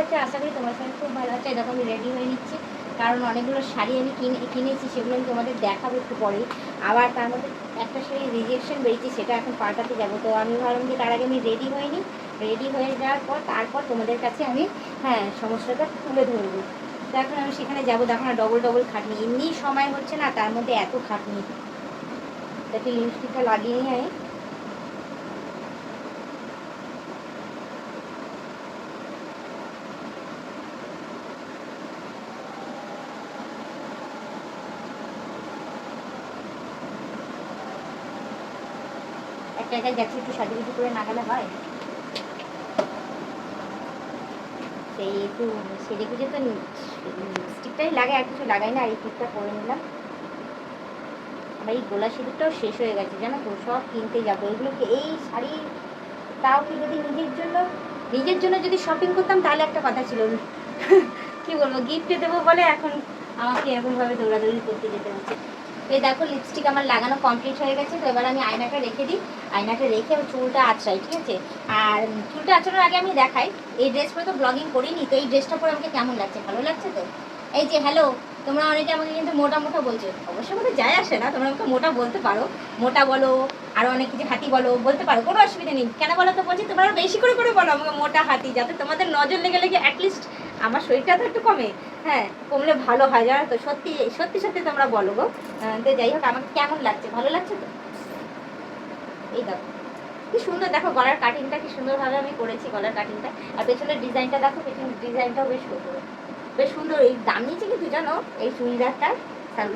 আছে? আশা করি তোমার সঙ্গে খুব ভালো আছে। দেখো, আমি রেডি হয়ে নিচ্ছি। কারণ অনেকগুলো শাড়ি আমি কিনে, কিনেছি, সেগুলো আমি তোমাদের দেখাবো একটু পরেই। আবার তার মধ্যে একটা শাড়ি রিজেকশন বেরিয়েছে, সেটা এখন পাল্টাতে যাব। তো আমি ভাবলাম যে তার আগে আমি রেডি হইনি রেডি হয়ে যাওয়ার পর, তারপর তোমাদের কাছে আমি হ্যাঁ সমস্যাটা তুলে ধরবো। তো এখন আমি সেখানে যাব। দেখো না ডবল ডবল খাটনি। এমনি সময় হচ্ছে না, তার মধ্যে এত খাটনি। তাকে লিপস্টিকটা লাগিয়ে নিয়ে আমি। একা যাচ্ছি একটু সাজুগুজু করে না গেলে হয়। সেই একটু সেজে গুজে তো স্টিকটাই লাগে, আর কিছু লাগাই না, আর এই টিপটা করে নিলাম। আমার এই গোলা সিঁদুরটাও শেষ হয়ে গেছে, জানো তো, সব কিনতে যাব। এগুলোকে এই শাড়ি? তাও কি যদি নিজের জন্য? নিজের জন্য যদি শপিং করতাম, তাহলে একটা কথা ছিল। কি বলব গিফটে দেবো বলে এখন আমাকে এরকমভাবে দৌড়াদৌড়ি করতে যেতে হচ্ছে। এই দেখো লিপস্টিক আমার লাগানো কমপ্লিট হয়ে গেছে, তো এবার আমি আয়নাটা রেখে দিই। আয়নাটা রেখে আমি চুলটা আঁচড়াই, ঠিক আছে? আর চুলটা আঁচড়ানোর আগে আমি দেখাই, এই ড্রেস পরে তো ব্লগিং করিনি, তো এই ড্রেসটা পরে আমাকে কেমন লাগছে? ভালো লাগছে তো? এই যে হ্যালো তোমরা অনেকে আমাকে কিন্তু মোটা মোটা বলছো। অবশ্যই আমাকে যায় আসে না, তোমরা আমাকে মোটা বলতে পারো। মোটা বলো আরও অনেক কিছু হাতি বলো, বলতে পারো, কোনো অসুবিধা নেই। কেন বলো তো বলছি, তোমরা বেশি করে করে বলো আমাকে মোটা হাতি, যাতে তোমাদের নজর লেগে লেগে অ্যাটলিস্ট আমার শরীরটা তো একটু কমে। হ্যাঁ কমলে ভালো হয়, জানো তো? সত্যি সত্যি সত্যি তোমরা বলো গো। তো যাই হোক, আমাকে কেমন লাগছে? ভালো লাগছে তো? এই দেখো, কি সুন্দর, দেখো গলার কাটিংটা কি সুন্দরভাবে আমি করেছি গলার কাটিংটা আর পেছনের ডিজাইনটা দেখো, পেছনের ডিজাইনটাও বেশ সুন্দর। বেশ সুন্দর, এই দাম নিয়েছে কিন্তু জানো, এই চুড়িদারটার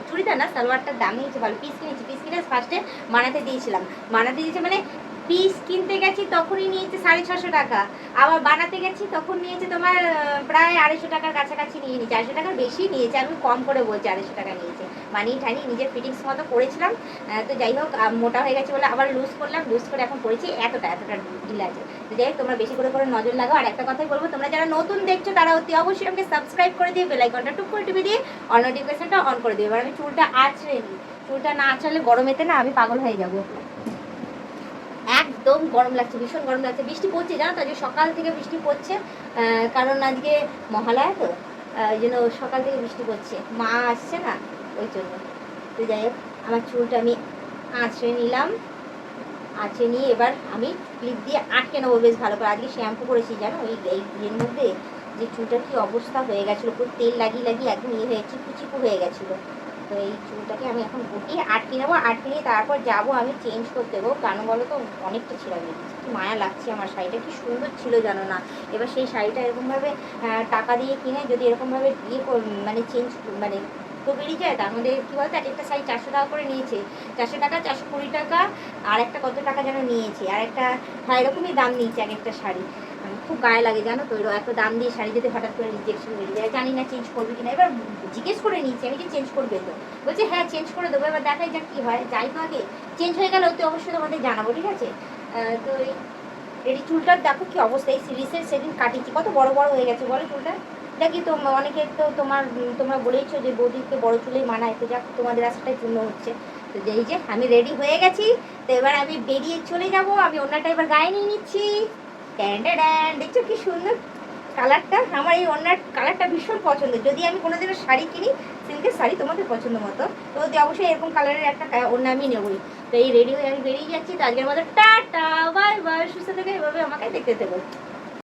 চুড়িদার না, সালোয়ারটার দাম নিয়েছে ভালো পিস কিনেছি পিস কিনে ফার্স্টে মানাতে দিয়েছিলাম। মানাতে দিয়েছে মানে পিস কিনতে গেছি তখনই নিয়েছে সাড়ে ছশো টাকা। আবার বানাতে গেছি তখন নিয়েছে তোমার প্রায় আড়াইশো টাকার কাছাকাছি নিয়ে নিয়েছে। আড়াইশো টাকার বেশি নিয়েছে, আমি কম করে বলছি আড়াইশো টাকা নিয়েছে। মানিয়ে ঠানিয়ে নিজের ফিটিংস মতো করেছিলাম। তো যাই হোক মোটা হয়ে গেছে বলে আবার লুজ করলাম। লুজ করে এখন করেছি এতটা এতটা ঢিলা আছে। তো যাই হোক, তোমরা বেশি করে করে নজর লাগাও। আর একটা কথাই বলব, তোমরা যারা নতুন দেখছ, তারা অতি অবশ্যই আমাকে সাবস্ক্রাইব করে দিয়ে বেলাইকনটা টুক করে টিপে দিয়ে অল নোটিফিকেশনটা অন করে দিও। এবার আমি চুলটা আঁচড়ে নিই। চুলটা না আঁচড়ালে গরমেতে না আমি পাগল হয়ে যাব। একদম গরম লাগছে, ভীষণ গরম লাগছে। বৃষ্টি পড়ছে, জানো তো? আজকে সকাল থেকে বৃষ্টি পড়ছে। কারণ আজকে মহালয়া তো ওই জন্য সকাল থেকে বৃষ্টি পড়ছে। মা আসছে না। ওই জন্য। তো যাই হোক, আমার চুলটা আমি আঁচড়ে নিলাম। আঁচড়ে নিয়ে এবার আমি ক্লিপ দিয়ে আটকে নেব। বেশ ভালো করে। আজকে শ্যাম্পু করেছি, জানো? ওই এই এর মধ্যে যে চুলটার কি অবস্থা হয়ে গেছিল, পুরো তেল লাগিয়ে লাগিয়ে একদম ইয়ে হয়ে চিপু চিপু হয়ে গেছিল। তো এই চুলটাকে আমি এখন গুটিয়ে আটকে নেব। আটকে নিয়ে তারপর যাব আমি চেঞ্জ করতে। দেবো কেন বলো তো? অনেকটা ছিঁড়া বেরিয়েছে কি মায়া লাগছে আমার শাড়িটা। কি সুন্দর ছিল জানো না? এবার সেই শাড়িটা এরকমভাবে টাকা দিয়ে কিনে যদি এরকমভাবে কর- মানে চেঞ্জ মানে তো বেরিয়ে যায়, তার মধ্যে কী বলতো, এক একটা শাড়ি চারশো টাকা করে নিয়েছে। চারশো টাকা, চারশো কুড়ি টাকা, আর একটা কত টাকা যেন নিয়েছে, আর একটা হ্যাঁ এরকমই দাম নিয়েছে এক একটা শাড়ি। মানে খুব গায়ে লাগে, জানো তো এত দাম দিয়ে শাড়ি যদি হঠাৎ করে রিজেকশন বেরিয়ে যায়, জানি না চেঞ্জ করবে কিনা। এবার জিজ্ঞেস করে নিয়েছি, আমি যে চেঞ্জ করবে তো? বলছে হ্যাঁ চেঞ্জ করে দেবো, এবার দেখাই যাক কী হয়। যাই তো আগে চেঞ্জ হয়ে গেলে অতি অবশ্যই তোমাদের জানাব, ঠিক আছে? তো এই চুলটার দেখো কি অবস্থা, এই সিরিজের সেদিন কাটিয়েছি, কত বড় বড় হয়ে গেছে বলো চুলটা? দেখি তো অনেকে তো তোমার, তোমরা বলেইছো যে বৌদিকে বড় চুলেই মানায়, তো যাক, তোমাদের আশাটাই পূর্ণ হচ্ছে। তো যেই যে, আমি রেডি হয়ে গেছি, তো এবার আমি বেরিয়ে চলে যাব, আমি ওনাটা এবার গায়ে নিয়ে নিচ্ছি। ড্যান দেখছ কি সুন্দর কালারটা? আমার এই ওনার কালারটা ভীষণ পছন্দ। যদি আমি কোনোদিনও শাড়ি কিনি, সিল্কের শাড়ি তোমাদের পছন্দ মতো। তো অবশ্যই এরকম কালারের একটা ওনা আমি নেবই। তো এই রেডি হয়ে আমি বেরিয়ে যাচ্ছি, তো আজকের মতো টাটা, বাই বাই, সুস্থ থেকে এভাবে আমাকে দেখতে দেবো